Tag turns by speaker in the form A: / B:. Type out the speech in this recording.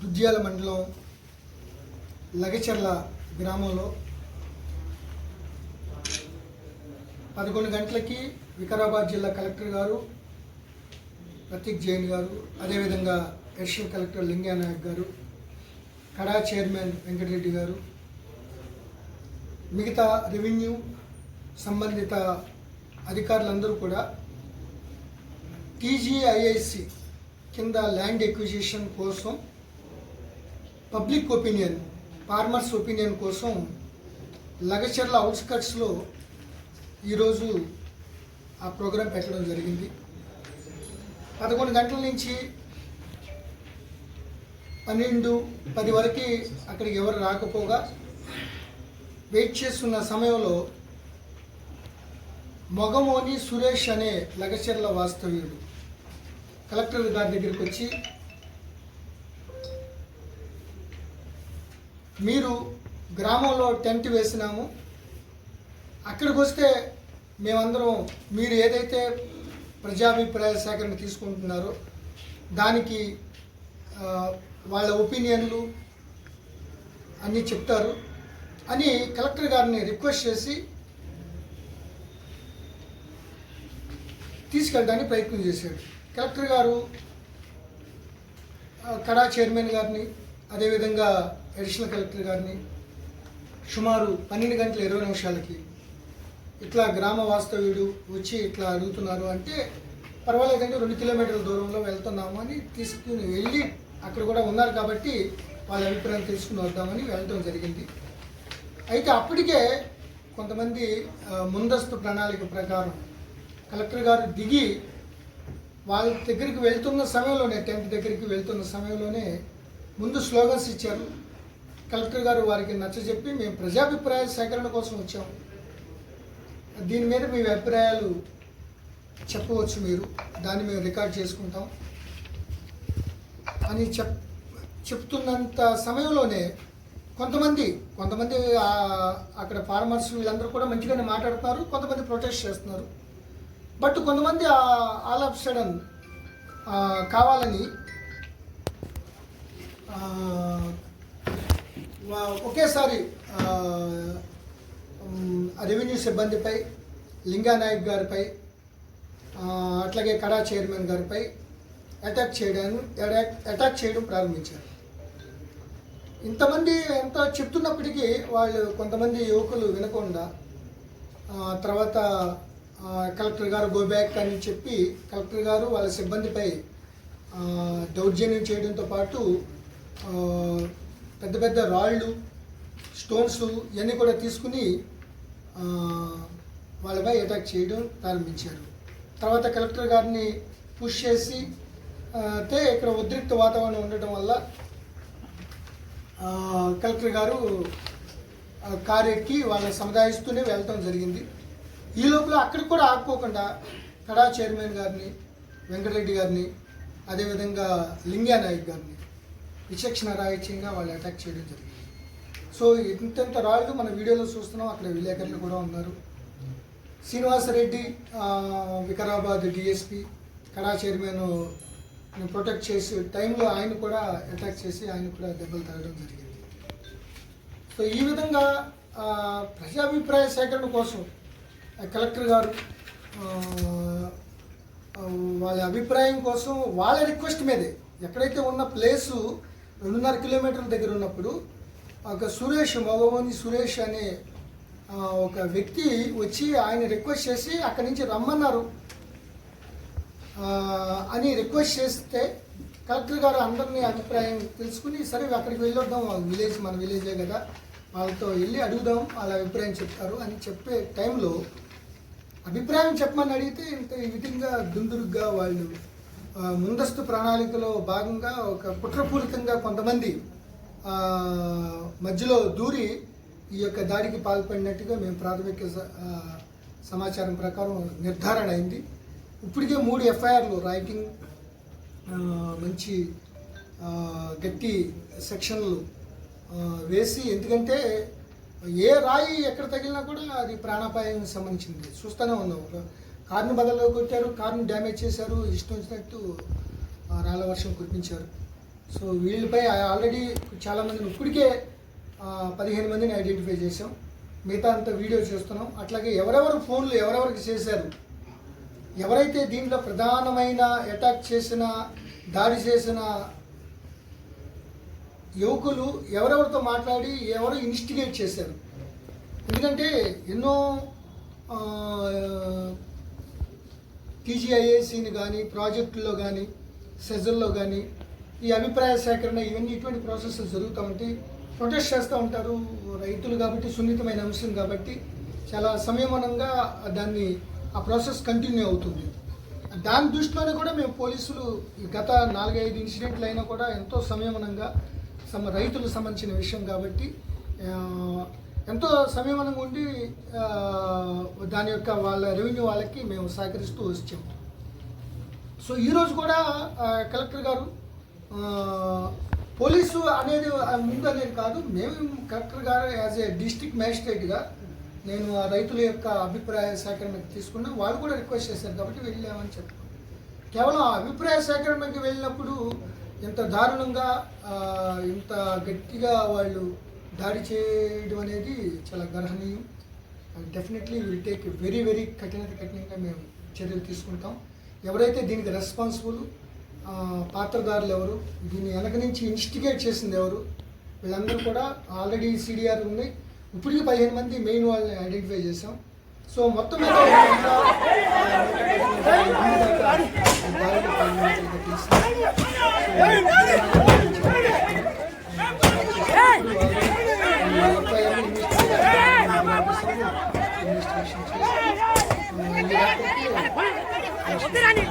A: దుద్యాల మండలం లగచర్ల గ్రామంలో పదకొండు గంటలకి వికారాబాద్ జిల్లా కలెక్టర్ గారు ప్రతీక్ జైన్ గారు అదేవిధంగా ఎడిషనల్ కలెక్టర్ లింగా నాయక్ గారు కడా చైర్మన్ వెంకటరెడ్డి గారు మిగతా రెవెన్యూ సంబంధిత అధికారులందరూ కూడా టీజీఐఐసి కింద ల్యాండ్ ఎక్విజిషన్ కోసం పబ్లిక్ ఒపీనియన్ ఫార్మర్స్ ఒపీనియన్ కోసం లగచర్ల అవుట్స్కట్స్లో ఈరోజు ఆ ప్రోగ్రాం పెట్టడం జరిగింది. పదకొండు గంటల నుంచి పన్నెండు పది వరకు అక్కడికి ఎవరు రాకపోగా వెయిట్ చేస్తున్న సమయంలో మొగమోని సురేష్ అనే లగచర్ల వాస్తవ్యుడు కలెక్టర్ గారి దగ్గరికి వచ్చి మీరు గ్రామంలో టెంట్ వేసినాము. అక్కడికి వస్తే మేమందరం మీరు ఏదైతే ప్రజాభిప్రాయ సేకరణ తీసుకుంటున్నారో దానికి వాళ్ళ ఒపీనియన్లు అన్నీ చెప్తారు అని కలెక్టర్ గారిని రిక్వెస్ట్ చేసి తీసుకెళ్ళడానికి ప్రయత్నం చేశాడు కలెక్టర్ గారు కడా చైర్మన్ గారిని అదేవిధంగా అడిషనల్ కలెక్టర్ గారిని సుమారు పన్నెండు గంటల ఇరవై నిమిషాలకి ఇట్లా గ్రామ వాస్తవ్యుడు వచ్చి ఇట్లా అడుగుతున్నారు అంటే పర్వాలేదండి రెండు కిలోమీటర్ల దూరంలో వెళ్తున్నాము అని తీసుకుని వెళ్ళి అక్కడ కూడా ఉన్నారు కాబట్టి వాళ్ళ అభిప్రాయం తెలుసుకుని వద్దామని వెళ్ళటం జరిగింది. అయితే అప్పటికే కొంతమంది ముందస్తు ప్రణాళిక ప్రకారం కలెక్టర్ గారు దిగి వాళ్ళ దగ్గరికి వెళ్తున్న సమయంలోనే టెంట్ దగ్గరికి వెళ్తున్న సమయంలోనే ముందు స్లోగన్స్ ఇచ్చారు. కలెక్టర్ గారు వారికి నచ్చజెప్పి మేము ప్రజాభిప్రాయ సేకరణ కోసం వచ్చాము దీని మీద మీ అభిప్రాయాలు చెప్పవచ్చు మీరు. దాన్ని మేము రికార్డ్ చేసుకుంటాం. అని చెప్ చెప్తున్నంత సమయంలోనే కొంతమంది కొంతమంది అక్కడ ఫార్మర్స్ వీళ్ళందరూ కూడా మంచిగానే మాట్లాడుతున్నారు. కొంతమంది ప్రొటెస్ట్ చేస్తున్నారు. బట్ కొంతమంది ఆల్ ఆఫ్ సడన్ కావాలని ఒకేసారి రెవెన్యూ సిబ్బందిపై లింగానాయక్ గారిపై అట్లాగే కడా చైర్మన్ గారిపై అటాక్ చేయడం అటాక్ చేయడం ప్రారంభించారు. ఇంతమంది ఎంత చెప్తున్నప్పటికీ వాళ్ళు కొంతమంది యువకులు వినకుండా తర్వాత కలెక్టర్ గారు గోబ్యాక్ అని చెప్పి కలెక్టర్ గారు వాళ్ళ సిబ్బందిపై దౌర్జన్యం చేయడంతో పాటు పెద్ద పెద్ద రాళ్ళు స్టోన్స్ ఇవన్నీ కూడా తీసుకుని వాళ్ళపై అటాక్ చేయడం ప్రారంభించారు. తర్వాత కలెక్టర్ గారిని పుష్ చేసి అయితే ఇక్కడ ఉద్రిక్త వాతావరణం ఉండటం వల్ల కలెక్టర్ గారు కారు ఎక్కి వాళ్ళని సముదాయిస్తూనే వెళ్ళటం జరిగింది. ఈ లోపల అక్కడికి కూడా ఆపుకోకుండా కడా చైర్మన్ గారిని వెంకటరెడ్డి గారిని అదేవిధంగా లింగా నాయక్ గారిని విచక్షణ రాహిత్యంగా వాళ్ళు అటాక్ చేయడం జరిగింది. సో ఇంతంత రాళ్ళు మన వీడియోలో చూస్తున్నాం అక్కడ విలేకరులు కూడా ఉన్నారు. శ్రీనివాసరెడ్డి వికారాబాద్ డిఎస్పి కడా చైర్మన్ ప్రొటెక్ట్ చేసి టైంలో ఆయన కూడా అటాక్ చేసి ఆయన కూడా దెబ్బలు తగ్గడం జరిగింది. సో ఈ విధంగా ప్రజాభిప్రాయ సేకరణ కోసం కలెక్టర్ గారు వాళ్ళ అభిప్రాయం కోసం వాళ్ళ రిక్వెస్ట్ మీదే. ఎక్కడైతే ఉన్న ప్లేసు రెండున్నర కిలోమీటర్ల దగ్గర ఉన్నప్పుడు ఒక సురేష్ మగవని సురేష్ అనే ఒక వ్యక్తి వచ్చి ఆయన రిక్వెస్ట్ చేసి అక్కడి నుంచి రమ్మన్నారు. అని రిక్వెస్ట్ చేస్తే కలెక్టర్ గారు అందరినీ అభిప్రాయం తెలుసుకుని సరే అక్కడికి వెళ్ళొద్దాం వాళ్ళ విలేజ్ మన విలేజే కదా వాళ్ళతో వెళ్ళి అడుగుదాం వాళ్ళ అభిప్రాయం చెప్తారు అని చెప్పే టైంలో అభిప్రాయం చెప్పమని అడిగితే ఇంత ఈ విధంగా దుందురుగ్గా వాళ్ళు ముందస్తు ప్రణాళికలో భాగంగా ఒక కుట్రపూరితంగా కొంతమంది మధ్యలో దూరి ఈ యొక్క దాడికి పాల్పడినట్టుగా మేము ప్రాథమిక స- సమాచారం ప్రకారం నిర్ధారణ అయింది. ఇప్పటికే మూడు ఎఫ్ఐఆర్లు రైటింగ్ మంచి గట్టి సెక్షన్లు వేసి ఎందుకంటే ఏ రాయి ఎక్కడ తగిలినా కూడా అది ప్రాణాపాయం సంబంధించింది. చూస్తూనే ఉన్నాం. కార్ని బదల్లో కొట్టారు కార్ని డ్యామేజ్ చేశారు ఇష్టం వచ్చినట్టు రాళ్ళ వర్షం కురిపించారు. సో వీళ్ళపై ఆల్రెడీ చాలామందిని ఇప్పటికే పదిహేను మందిని ఐడెంటిఫై చేసాం మిగతా అంత వీడియో చేస్తున్నాం. అట్లాగే ఎవరెవరు ఫోన్లు ఎవరెవరికి చేశారు ఎవరైతే దీంట్లో ప్రధానమైన అటాక్ చేసిన దాడి చేసిన యువకులు ఎవరెవరితో మాట్లాడి ఎవరు ఇన్స్టిగేట్ చేశారు. ఎందుకంటే ఎన్నో టీజీఐఏసీని కానీ ప్రాజెక్టుల్లో కానీ సెజల్లో కానీ ఈ అభిప్రాయ సేకరణ ఇవన్నీ ఇటువంటి ప్రాసెస్ జరుగుతూ ఉంటాయి ప్రొటెస్ట్ చేస్తూ ఉంటారు రైతులు కాబట్టి సున్నితమైన అంశం కాబట్టి. చాలా సంయమనంగా దాన్ని ఆ ప్రాసెస్ కంటిన్యూ అవుతుంది. దాని దృష్టిలోనే కూడా మేము పోలీసులు గత నాలుగైదు ఇన్సిడెంట్లు అయినా కూడా ఎంతో సంయమనంగా సమ రైతులకు సంబంధించిన విషయం కాబట్టి ఎంతో సంయమనంగా ఉండి దాని యొక్క వాళ్ళ రెవెన్యూ వాళ్ళకి మేము సహకరిస్తూ వచ్చాము. సో ఈరోజు కూడా కలెక్టర్ గారు పోలీసు అనేది ముందు అనేది కాదు మేము కలెక్టర్ గారు యాజ్ ఏ డిస్ట్రిక్ట్ మ్యాజిస్ట్రేట్గా నేను ఆ రైతుల యొక్క అభిప్రాయ సేకరణకు తీసుకున్నా వాళ్ళు కూడా రిక్వెస్ట్ చేశారు కాబట్టి వెళ్ళామని చెప్పాను కేవలం అభిప్రాయ సేకరణకి వెళ్ళినప్పుడు ఇంత దారుణంగా ఇంత గట్టిగా వాళ్ళు దాడి చేయడం అనేది చాలా గర్హనీయం definitely will take very very కఠినత కఠినంగా మేము చర్యలు తీసుకుంటాం ఎవరైతే దీనికి రెస్పాన్సిబుల్ పాత్రదారులు ఎవరు దీన్ని వెనక నుంచి ఇన్స్టిగేట్ చేసింది ఎవరు వీళ్ళందరూ కూడా ఆల్రెడీ సిడిఆర్ ఉన్నాయి ఇప్పటికీ పదిహేను మంది మెయిన్ వాళ్ళని ఐడెంటిఫై చేసాం సో మొత్తం మీద রানী